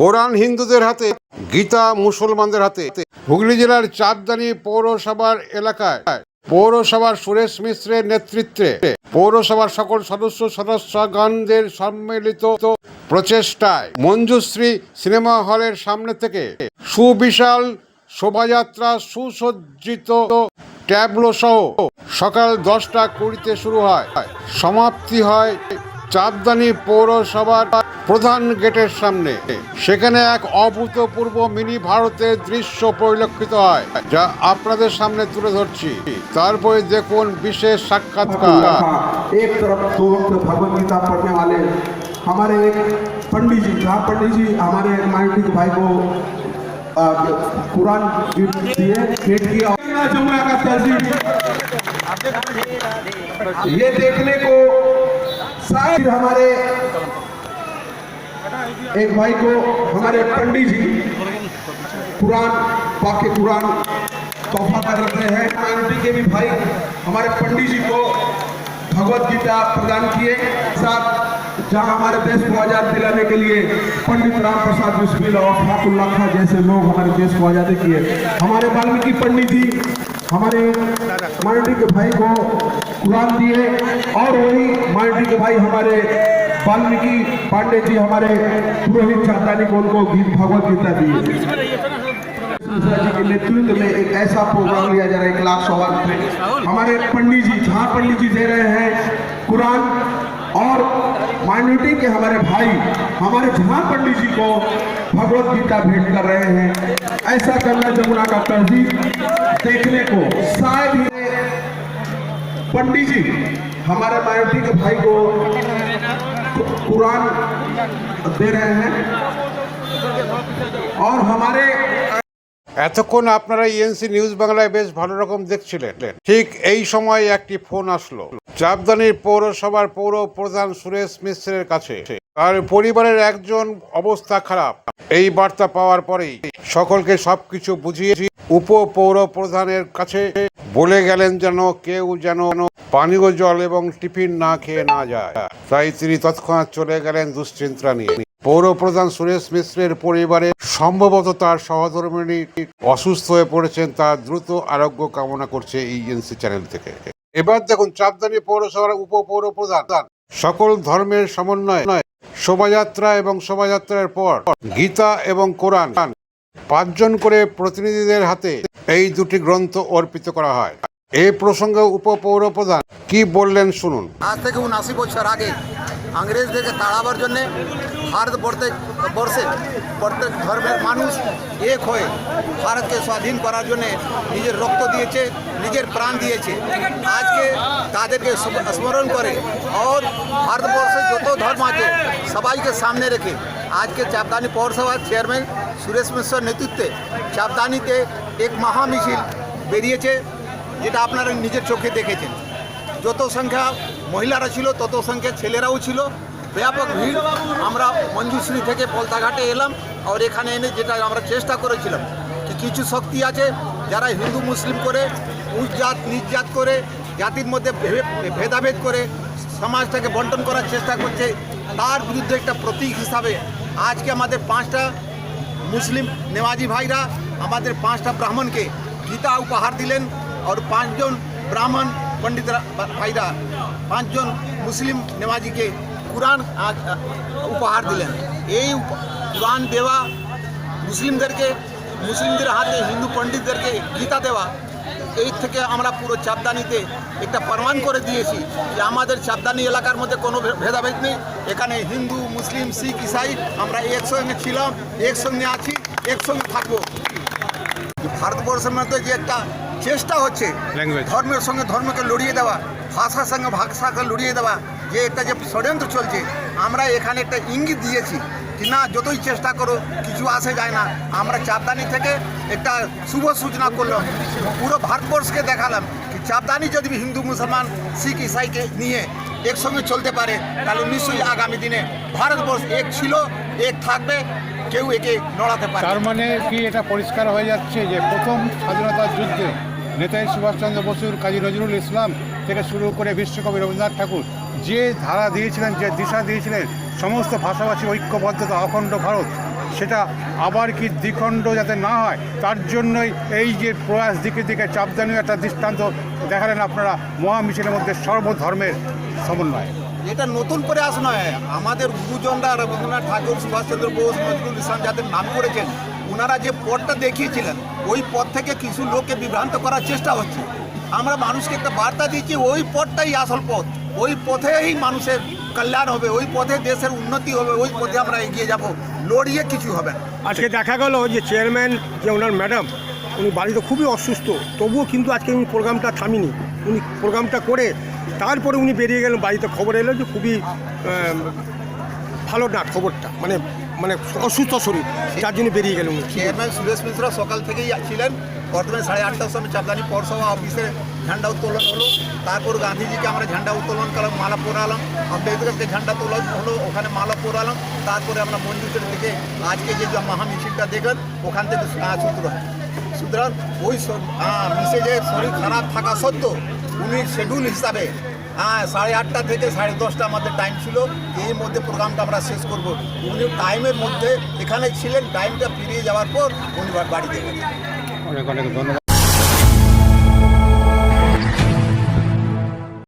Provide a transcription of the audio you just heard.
কোরআন হিন্দুদের হাতে, গীতা মুসলমানদের হাতে। হুগলি জেলার চাঁদদানি পৌরসভার এলাকায়, পৌরসভার সুরেশ মিশ্রের নেতৃত্বে, পৌরসভার সকল সদস্য সদস্যগণদের সম্মিলিত প্রচেষ্টায় মঞ্জুশ্রী সিনেমা হলের সামনে থেকে সুবিশাল শোভাযাত্রা সুসজ্জিত ট্যাবলো সহ সকাল দশটা কুড়িতে শুরু হয়। সমাপ্তি হয় চাঁদদানি পৌরসভার প্রধান গেটের সামনে সেখানে এক অভূতপূর্ব মিনি ভারতের দৃশ্য পরিলক্ষিত হয় যা আপনাদের সামনে তুলে ধরছি তারপরে দেখুন বিশেষ সাক্ষাৎকার एक तरफ दो वक्त भगवत गीता पढ़ने वाले हमारे एक पंडित जी जहाँ पंडित जी हमारे माइंडिक भाई को आ, कुरान गिफ्ट दिए भेंट किया जमुना का तहजीब ये देखने को शायद हमारे एक भाई को, हमारे पंडित जी कुरान वाक्य कुरान तोहफा कर रहे हैं। के भी भाई हमारे पंडित जी को भगवत गीता प्रदान किए। साथ जहाँ हमारे देश को आज़ाद दिलाने के लिए पंडित राम प्रसाद बिस्मिल और फाकुल्ला जैसे लोग हमारे देश को आज़ादी किए। हमारे वाल्मीकि पंडित जी हमारे माइनॉरिटी के भाई को कुरान दिए और वही माइनॉरिटी के भाई हमारे वाल्मीकि पांडे जी, हमारे पुरोहित चांदानी को उनको गीत भगवत गीता दिए। के नेतृत्व में एक ऐसा प्रोग्राम लिया जा रहा है, एक लाख सवाल पे हमारे पंडित जी, जहाँ पंडित जी दे रहे हैं, कुरान और माइनॉरिटी के हमारे भाई, हमारे जहाँ पंडित जी को भगवत गीता भेंट कर रहे हैं, ऐसा करना जमुना का तहजीब। देखने को शायद ही पंडित जी हमारे माइनॉरिटी के भाई को कुरान दे रहे हैं और हमारे এতক্ষণ আপনারা ইএনসি নিউজ বাংলায় বেশ ভালো রকম দেখছিলেন ঠিক এই সময় একটি ফোন আসলো চাপদানির পৌরসভার পৌর প্রধান সুরেশ মিশ্রের কাছে তার পরিবারের একজন অবস্থা খারাপ এই বার্তা পাওয়ার পরেই সকলকে সবকিছু বুঝিয়ে উপ পৌর প্রধানের কাছে বলে গেলেন যেন কেউ যেন পানীয় জল এবং টিফিন না খেয়ে না যায়। তাই তিনি তৎক্ষণাৎ চলে গেলেন দুশ্চিন্তা নিয়ে। পৌর প্রধান সুরেশ মিশ্রের পরিবারে সম্ভবত তার সহধর্মিণী অসুস্থ হয়ে পড়েছেন তার দ্রুত আরোগ্য কামনা করছে এই এনসি চ্যানেল থেকে। এবার দেখুন চাপদানি পৌরসভার উপ পৌর প্রধান সকল ধর্মের সমন্বয়ে, শোভাযাত্রা এবং শোভাযাত্রার পর গীতা এবং কোরআন পাঁচজন করে প্রতিনিধিদের হাতে এই দুটি গ্রন্থ অর্পিত করা হয়। এই প্রসঙ্গে উপ পৌর প্রধান কি বললেন শুনুন। আজ থেকে উনআশি বছর আগে ইংরেজদেরকে তাড়াবার জন্যে ভারতবর্ষে বর্ষে প্রত্যেক ধর্মের মানুষ এক হয়ে ভারতকে স্বাধীন করার জন্যে নিজের রক্ত দিয়েছে, নিজের প্রাণ দিয়েছে। আজকে তাদেরকে স্মরণ করে और ভারতবর্ষে যত ধর্ম আছে সবাইকে সামনে রেখে আজকে চাপদানি পৌরসভার চেয়ারম্যান সুরেশ মিশ্রের নেতৃত্বে চাপদানিতে এক মহা মিছিল বেরিয়েছে, যেটা আপনারা নিজের চোখে দেখেছেন। যত সংখ্যা মহিলারা ছিল, তত সংখ্যা ছেলেরাও ছিল। ব্যাপক ভিড়। আমরা মঞ্জুশ্রী থেকে পলতাঘাটে এলাম আর এখানে এনে যেটা আমরা চেষ্টা করেছিলাম কি কিছু শক্তি আছে যারা হিন্দু, মুসলিম করে উচ্চ জাত নিজ জাত করে, জাতির মধ্যে ভেদাভেদ করে সমাজটাকে বন্টন করার চেষ্টা করছে, তার বিরুদ্ধে একটা প্রতীক হিসাবে আজকে আমাদের পাঁচটা মুসলিম নেওয়াজি ভাইরা আমাদের পাঁচটা ব্রাহ্মণকে গীতা উপহার দিলেন আর পাঁচজন ব্রাহ্মণ পণ্ডিতরা ভাইরা পাঁচজন মুসলিম নেওয়াজিকে কোরআন আজ, আহ, উপহার দিলেন এই উপ- কোরআন দেওয়া মুসলিমদেরকে মুসলিমদের হাতে হিন্দু পণ্ডিতদেরকে গীতা দেওয়া এই থেকে আমরা পুরো চাপদানিতে একটা প্রমাণ করে দিয়েছি যে আমাদের চাপদানি এলাকার মধ্যে কোনো ভেদাভেদ নেই। এখানে হিন্দু মুসলিম শিখ ইসাই আমরা একসঙ্গে ছিলাম একসঙ্গে আছি একসঙ্গে থাকব। ভারতবর্ষের মধ্যে যে একটা চেষ্টা হচ্ছে ধর্মের সঙ্গে ধর্মকে লড়িয়ে দেওয়া ভাষার সঙ্গে ভাষাকে লড়িয়ে দেওয়া যে একটা যে ষড়যন্ত্র চলছে আমরা এখানে একটা ইঙ্গিত দিয়েছি না যতই চেষ্টা করো কিছু আসে যায় না। আমরা চাপদানি থেকে একটা শুভ সূচনা করলাম। পুরো ভারতবর্ষকে দেখালাম কি চাপদানি যদি হিন্দু মুসলমান শিখ ইসাইকে নিয়ে একসঙ্গে চলতে পারে তাহলে নিশ্চয়ই আগামী দিনে ভারতবর্ষ এক ছিল এক থাকবে কেউ একে নড়াতে পারে তার মানে কি এটা পরিষ্কার হয়ে যাচ্ছে যে প্রথম স্বাধীনতার যুদ্ধে নেতাজি সুভাষচন্দ্র বসুর কাজী নজরুল ইসলাম থেকে শুরু করে বিশ্বকবি রবীন্দ্রনাথ ঠাকুর যে ধারা দিয়েছিলেন, যে দিশা দিয়েছিলেন, সমস্ত ভাষাভাষী ঐক্যবদ্ধতা অখণ্ড ভারত, সেটা আবার কি দ্বিখণ্ড যাতে না হয়, তার জন্যই এই যে প্রয়াস দিকে দিকে চাপদানীয় একটা দৃষ্টান্ত দেখালেন আপনারা মহামিছিলের মধ্যে সর্বধর্মের সমন্বয়। এটা নতুন প্রয়াস নয়। আমাদের গুরুজনরা রবীন্দ্রনাথ ঠাকুর, সুভাষচন্দ্র বোস, নজরুল ইসলাম যাদের নাম করেছেন, ওনারা যে পথটা দেখিয়েছিলেন, ওই পথ থেকে কিছু লোককে বিভ্রান্ত করার চেষ্টা হচ্ছে। আমরা মানুষকে একটা বার্তা দিচ্ছি ওই পথটাই আসল পথ। ওই পথেই মানুষের কল্যাণ হবে, ওই পথে দেশের উন্নতি হবে, ওই পথে আমরা এগিয়ে যাব। লড়িয়ে কিছু হবে না। আজকে দেখা গেল যে চেয়ারম্যান, যে ওনার ম্যাডাম, উনি বাড়িতে খুবই অসুস্থ। তবুও কিন্তু আজকে উনি প্রোগ্রামটা থামিনি। উনি প্রোগ্রামটা করে তারপরে উনি বেরিয়ে গেলেন, বাড়িতে খবর এলো যে খুবই ভালো না খবরটা। মানে মানে অসুস্থ শরীর, যার জন্য বেরিয়ে গেলেন চেয়ারম্যান সুরেশ মিশ্রা সকাল থেকেই ছিলেন। বর্তমানে সাড়ে আটটার সময় চাপদানি পৌরসভা অফিসে ঝান্ডা উত্তোলন হলো। তারপর গান্ধীজিকে আমরা ঝান্ডা উত্তোলন করলাম, মালা পরালাম। আম্বেদকরকে ঝান্ডা তোলন হলো, ওখানে মালা পরালাম। তারপরে আমরা মন্দিরের থেকে আজকে যে মহামিছিলটা দেখেন, ওখান থেকে সূত্র হয়। সুতরাং ওই মিসেজের শরীর খারাপ থাকা সত্ত্বেও উনি শিডিউল হিসাবে হ্যাঁ সাড়ে আটটা থেকে সাড়ে দশটা আমাদের টাইম ছিল। এর মধ্যে প্রোগ্রামটা আমরা শেষ করব। উনি টাইমের মধ্যে এখানে ছিলেন টাইমটা ফিরিয়ে যাওয়ার পর উনি বাড়িতে অনেক অনেক ধন্যবাদ।